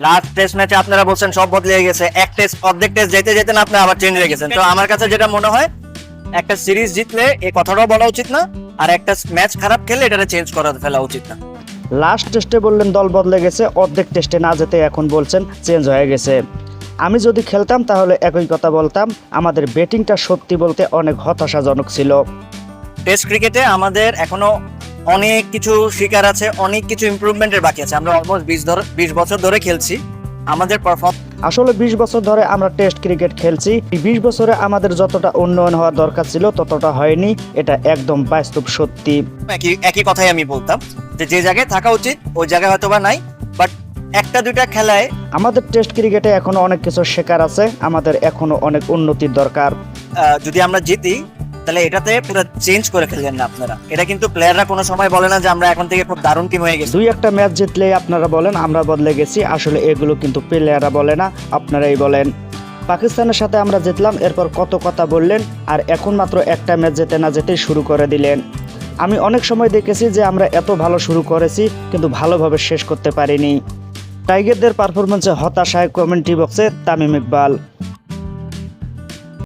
Last test ম্যাচে আপনারা বলছেন সব বদলে গেছে। এক টেস্ট অর্ধেক টেস্ট যেতে যেতে না আপনি আবার চেঞ্জ হয়ে গেছেন। তো আমার কাছে যেটা মনে হয় একটা সিরিজ জিতলে এই কথাটাও বলা উচিত না আর একটা ম্যাচ খারাপ খেলে এটা চেঞ্জ করা ফেলা উচিত না। লাস্ট টেস্টে বললেন দল বদলে গেছে অর্ধেক টেস্টে না যেতে এখন বলছেন চেঞ্জ হয়ে গেছে। আমি যদি খেলতাম তাহলে একই কথা বলতাম আমাদের ব্যাটিংটা সত্যি বলতে অনেক হতাশাজনক ছিল। টেস্ট ক্রিকেটে আমাদের এখনও অনেক কিছু শিকার আছে অনেক কিছু ইমপ্রুভমেন্টের বাকি আছে। আমরা অলমোস্ট বিশ ধরে বিশ বছর ধরে খেলছি। আমাদের পারফর্ম আসলে বিশ বছর ধরে আমরা টেস্ট ক্রিকেট খেলছি। বিশ বছরে আমাদের যতটা উন্নয়ন হওয়া দরকার ছিল ততটা হয়নি। এটা একদম বাস্তব সত্যি। একই একই কথাই আমি বলতাম যে যে জায়গায় থাকা উচিত ওই জায়গায় হয়তো বা নাই বাট একটা দুইটা খেলায় আমাদের টেস্ট ক্রিকেটে এখনও অনেক কিছু শেখার আছে। আমাদের এখনও অনেক উন্নতির দরকার। যদি আমরা জিতি তাহলে এটাতে পুরো চেঞ্জ করে ফেলবেন না আপনারা। এটা কিন্তু প্লেয়াররা কোনো সময় বলে না যে আমরা এখন থেকে খুব দারুণ টিম হয়ে গেছি। দুই একটা ম্যাচ জিতলে আপনারা বলেন, আমরা বদলে গেছি, আসলে এগুলো কিন্তু প্লেয়াররা বলে না, আপনারাই বলেন। পাকিস্তানের সাথে আমরা জিতলাম, এরপর কত কথা বললেন, আর এখন মাত্র একটা ম্যাচ যেতে না যেতেই শুরু করে দিলেন। আমি অনেক সময় দেখেছি যে আমরা এত ভালো শুরু করেছি, কিন্তু ভালোভাবে শেষ করতে পারিনি। টাইগারদের পারফরমেন্সে হতাশায় কমেন্ট্রি বক্সে তামিম ইকবাল।